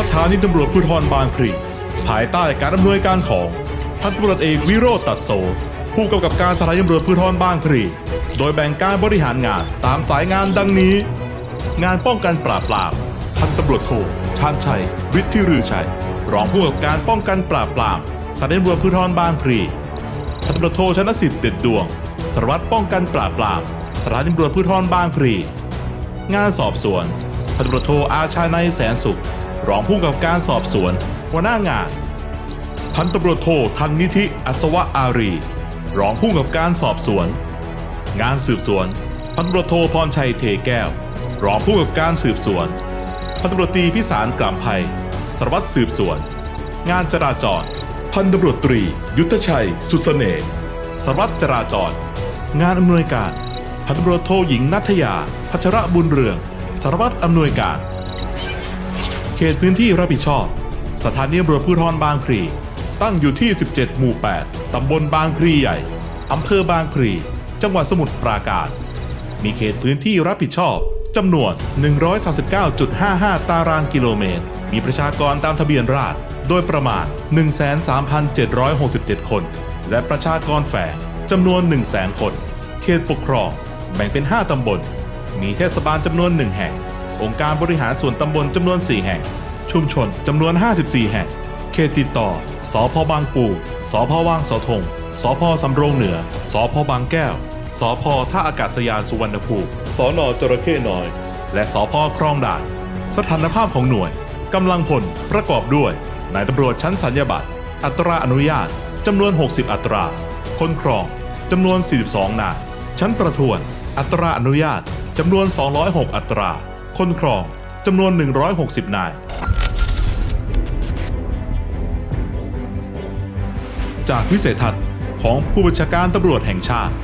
สถานีตำรวจภูธรบางพลีภายใต้การอำนวยการของพันตำรวจเอกวิโรจน์ตัดโสผู้กำกับการสถานีตำรวจภูธรบางพลีโดยแบ่งการบริหารงานตามสายงานดังนี้ งานป้องกันปราบปรามพันตำรวจโทชาญชัยฤทธิรือชัย รองผู้กำกับการป้องกันปราบปรามสถานีตำรวจภูธรบางพลีพันตำรวจโทชนสิทธิ์เด็ดดวงสารวัตรป้องกันปราบปรามสถานีตำรวจภูธรบางพลีงานสอบสวนพันตำรวจโทอาชาในยแสนสุข รองผู้กำกับการสอบสวน หัวหน้างาน พันตำรวจโททันนิธิอัศวะอารี รองผู้กำกับการสอบสวน งานสืบสวน พันตำรวจโทพรชัยเทแก้ว รองผู้กำกับการสืบสวน พันตำรวจตรีพิสารกล่ำไพสารวัตรสืบสวน งานจราจร พันตำรวจตรี ยุทธชัย สุดเสน่ห์สารวัตรจราจร งานอำนวยการพันตำรวจโทหญิงนัทยาพัชระบุญเรืองสารวัตรอำนวยการ เขตพื้นที่รับผิดชอบ สถานีตำรวจภูธรบางพลีตั้งอยู่ที่ 17 หมู่ 8 ตำบลบางพลีใหญ่ อำเภอบางพลี จังหวัดสมุทรปราการ มีเขตพื้นที่รับผิดชอบ จำนวน 139.55 ตารางกิโลเมตร มีประชากรตามทะเบียนราษฎรโดยประมาณ 13,767 คน และประชากรแฝงจำนวน 100,000 คน เขตปกครอง แบ่งเป็น 5 ตำบล มีเทศบาลจำนวน 1 แห่ง องค์การบริหารส่วนตำบลจำนวน 4 แห่ง ชุมชนจำนวน 54 แห่ง เขตติดต่อ สพบางปูสพวางสาธงสพสำโรงเหนือ สพบางแก้ว สพท่าอากาศยานสุวรรณภูมิ สนจระเข้น้อย และสพคลองด่าน สถานภาพของหน่วยกำลังพลประกอบด้วยนายตำรวจชั้นสัญญาบัตร อัตราอนุญาตจำนวน 60 อัตรา คนครองจำนวน 42 นาย ชั้นประทวน อัตราอนุญาตจำนวน 206 อัตรา คนครองจำนวน 160 นาย จากวิสัยทัศน์ของผู้บัญชาการตำรวจแห่งชาติ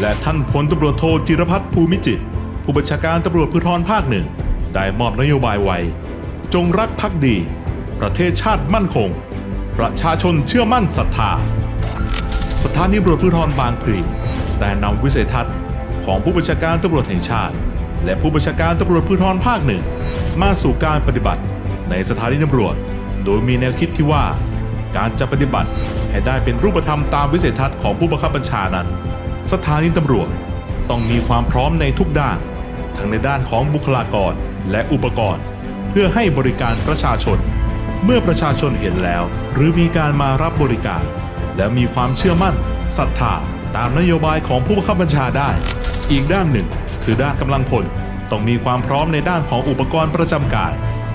และท่านพลตำรวจโทจิรพัฒน์ภูมิจิต ผู้บัญชาการตำรวจภูธรภาคหนึ่ง ได้มอบนโยบายไว้ จงรักภักดี ประเทศชาติมั่นคง ประชาชนเชื่อมั่นศรัทธา สถานีตำรวจภูธรบางพลีได้นำวิสัยทัศน์ของผู้บัญชาการตำรวจแห่งชาติ และผู้บัญชาการตำรวจภูธรภาคหนึ่งมาสู่การปฏิบัติในสถานีตำรวจ โดยมีแนวคิดที่ว่า การจะปฏิบัติให้ได้เป็นรูปธรรมตามวิสัยทัศน์ของผู้บังคับบัญชานั้น สถานีตำรวจต้องมีความพร้อมในทุกด้าน ทั้งในด้านของบุคลากรและอุปกรณ์ เพื่อให้บริการประชาชน เมื่อประชาชนเห็นแล้ว หรือมีการมารับบริการ และมีความเชื่อมั่นศรัทธาตามนโยบายของผู้บังคับบัญชาได้ อีกด้านหนึ่ง คือด้านกำลังพลต้องมีความพร้อมในด้านของอุปกรณ์ประจำกาย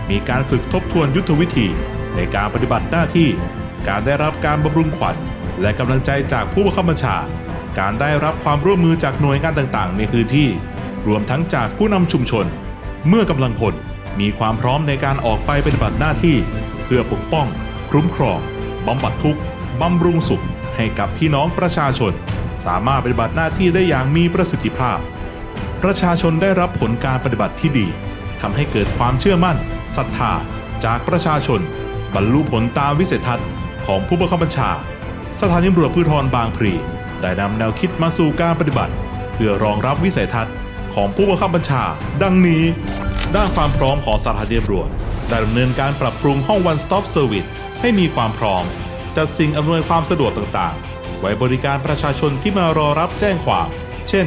มีการฝึกทบทวนยุทธวิธี ในการปฏิบัติหน้าที่ การได้รับการบำรุงขวัญ และกำลังใจจากผู้บังคับบัญชา การได้รับความร่วมมือจากหน่วยงานต่างๆ ในพื้นที่ รวมทั้งจากผู้นำชุมชน เมื่อกำลังพลมีความพร้อมในการออกไปปฏิบัติหน้าที่ เพื่อปกป้อง คุ้มครองบำบัดทุกข์บำรุงสุข ให้กับพี่น้องประชาชน สามารถปฏิบัติหน้าที่ได้อย่างมีประสิทธิภาพ ประชาชนได้รับผลการปฏิบัติที่ดีทำให้เกิดความเชื่อมั่นศรัทธาจากประชาชน บรรลุผลตามวิสัยทัศน์ของผู้บังคับบัญชา สถานีตำรวจภูธรบางพลีได้นำแนวคิดมาสู่การปฏิบัติ เพื่อรองรับวิสัยทัศน์ของผู้บังคับบัญชา ดังนี้ ด้านความพร้อมของสถานีตำรวจได้ดำเนินการปรับปรุงห้อง One Stop Service ให้มีความพร้อม จัดสิ่งอำนวยความสะดวกต่างๆ ไว้บริการประชาชนที่มารอรับแจ้งความ เช่น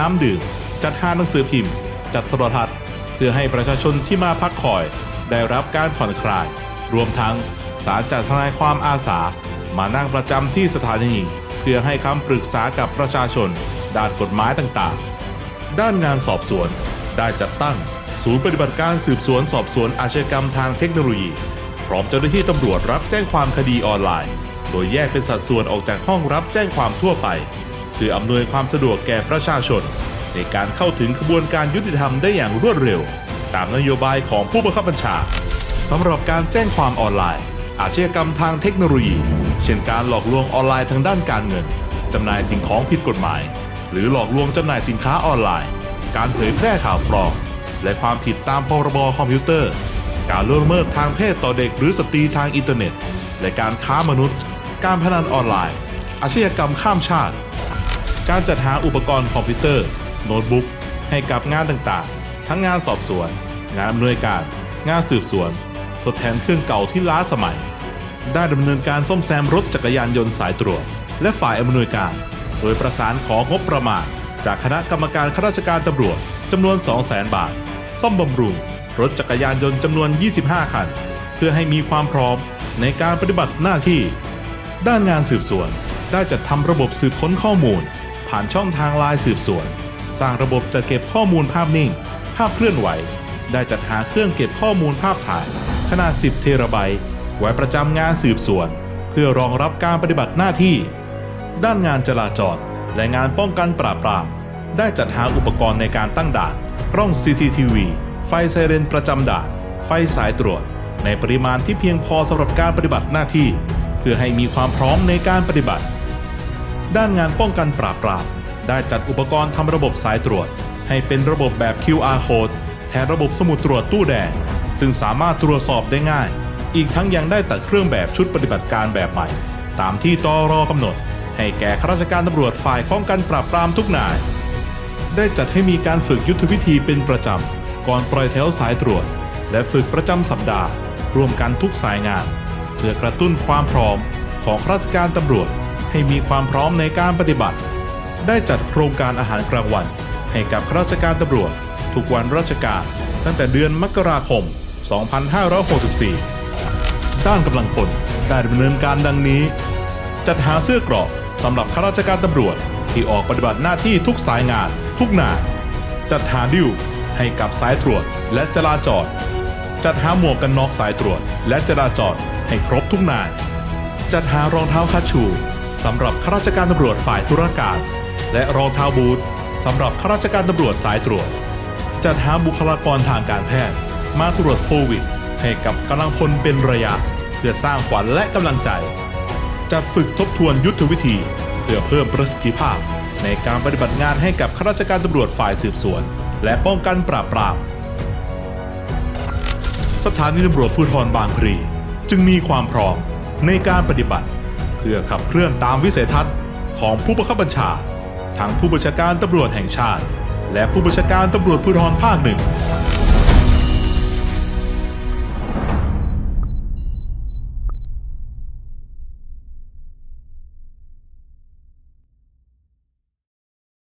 น้ำดื่ม จัดหาหนังสือพิมพ์ จัดโทรทัศน์ เพื่อให้ประชาชนที่มาพักคอยได้รับการผ่อนคลาย รวมทั้งสารจัดทนายความอาสา มานั่งประจำที่สถานี เพื่อให้คำปรึกษากับประชาชน ด้านกฎหมายต่างๆ ด้านงานสอบสวน ได้จัดตั้ง ศูนย์ปฏิบัติการสืบสวนสอบสวนอาชญากรรมทางเทคโนโลยี พร้อมเจ้าหน้าที่ตำรวจรับแจ้งความคดีออนไลน์ โดยแยกเป็นสัดส่วนออกจากห้องรับแจ้งความทั่วไป เพื่ออำนวยความสะดวกแก่ประชาชน ในการเข้าถึงกระบวนการยุติธรรมได้อย่างรวดเร็ว ตามนโยบายของผู้บังคับบัญชาสำหรับการแจ้งความออนไลน์ อาชญากรรมทางเทคโนโลยี เช่นการหลอกลวงออนไลน์ทางด้านการเงินจำหน่ายสิ่งของผิดกฎหมาย หรือหลอกลวงจำหน่ายสินค้าออนไลน์ การเผยแพร่ข่าวปลอมและความผิดตามพรบคอมพิวเตอร์ การล่วงละเมิดทางเพศต่อเด็กหรือสตรีทางอินเทอร์เน็ต และการค้ามนุษย์ การพนันออนไลน์ อาชญากรรมข้ามชาติ การจัดหาอุปกรณ์คอมพิวเตอร์ โน้ตบุ๊กให้กับงานต่างๆ ทั้งงานสอบสวน งานอำนวยการ งานสืบสวน ทดแทนเครื่องเก่าที่ล้าสมัย ได้ดำเนินการซ่อมแซมรถจักรยานยนต์สายตรวจ และฝ่ายอำนวยการ โดยประสานของงบประมาณ จากคณะกรรมการข้าราชการตำรวจจำนวน 200,000 บาท ซ่อมบำรุง รถจักรยานยนต์จำนวน 25 คัน เพื่อให้มีความพร้อมในการปฏิบัติหน้าที่ ด้านงานสืบสวนได้จัดทำระบบสืบค้นข้อมูล ผ่านช่องทางไลน์สืบสวน สร้างระบบจัดเก็บข้อมูลภาพนิ่ง ภาพเคลื่อนไหว ได้จัดหาเครื่องเก็บข้อมูลภาพถ่าย ขนาด 10 เทราไบต์ไว้ประจำงานสืบสวน เพื่อรองรับการปฏิบัติหน้าที่ ด้านงานจราจรและงานป้องกันปราบปราม ได้จัดหาอุปกรณ์ในการตั้งด่านกล้อง CCTV ไฟไซเรนประจำด่าน ไฟสายตรวจ ในปริมาณที่เพียงพอสำหรับการปฏิบัติหน้าที่ เพื่อให้มีความพร้อมในการปฏิบัติ ด้านงานป้องกันปราบปราม ได้จัดอุปกรณ์ทำระบบสายตรวจ ให้เป็นระบบแบบ QR code แทนระบบสมุดตรวจตู้แดง ซึ่งสามารถตรวจสอบได้ง่าย อีกทั้งยังได้ตัดเครื่องแบบชุดปฏิบัติการแบบใหม่ ตามที่ตอรอกำหนด ให้แก่ข้าราชการตำรวจฝ่ายป้องกันปราบปรามทุกนาย ได้จัดให้มีการฝึกยุทธวิธีเป็นประจำ ก่อนปล่อยแถวสายตรวจ และฝึกประจำสัปดาห์ร่วมกันทุกสายงาน เพื่อกระตุ้นความพร้อมของข้าราชการตำรวจให้มีความพร้อมในการปฏิบัติ ได้จัดโครงการอาหารกลางวัน ให้กับข้าราชการตำรวจ ทุกวันราชการ ตั้งแต่เดือนมกราคม 2564 ด้านกำลังพลได้ดำเนินการดังนี้ จัดหาเสื้อเกราะสำหรับข้าราชการตำรวจที่ออกปฏิบัติหน้าที่ทุกสายงาน ทุกนายจัดหาดิวให้กับสายตรวจและจราจร จัดหาหมวกกันน็อกสายตรวจ และจราจรให้ครบทุกนาย จัดหารองเท้าคัชชูสำหรับข้าราชการตำรวจฝ่ายธุรการ และรองเท้าบูทสำหรับข้าราชการตำรวจสายตรวจ จัดหาบุคลากรทางการแพทย์ มาตรวจโควิด ให้กับกำลังพลเป็นระยะ เพื่อสร้างขวัญและกำลังใจ จัดฝึกทบทวนยุทธวิธี เพื่อเพิ่มประสิทธิภาพ ในการปฏิบัติงานให้กับข้าราชการตำรวจฝ่ายสืบสวน และป้องกันปราบปรามสถานีตำรวจภูธรบางพลีจึงมีความพร้อมในการปฏิบัติ เพื่อขับเคลื่อนตามวิสัยทัศน์ของผู้บังคับบัญชา ทั้งผู้บัญชาการตำรวจแห่งชาติ และผู้บัญชาการตำรวจภูธรภาคหนึ่ง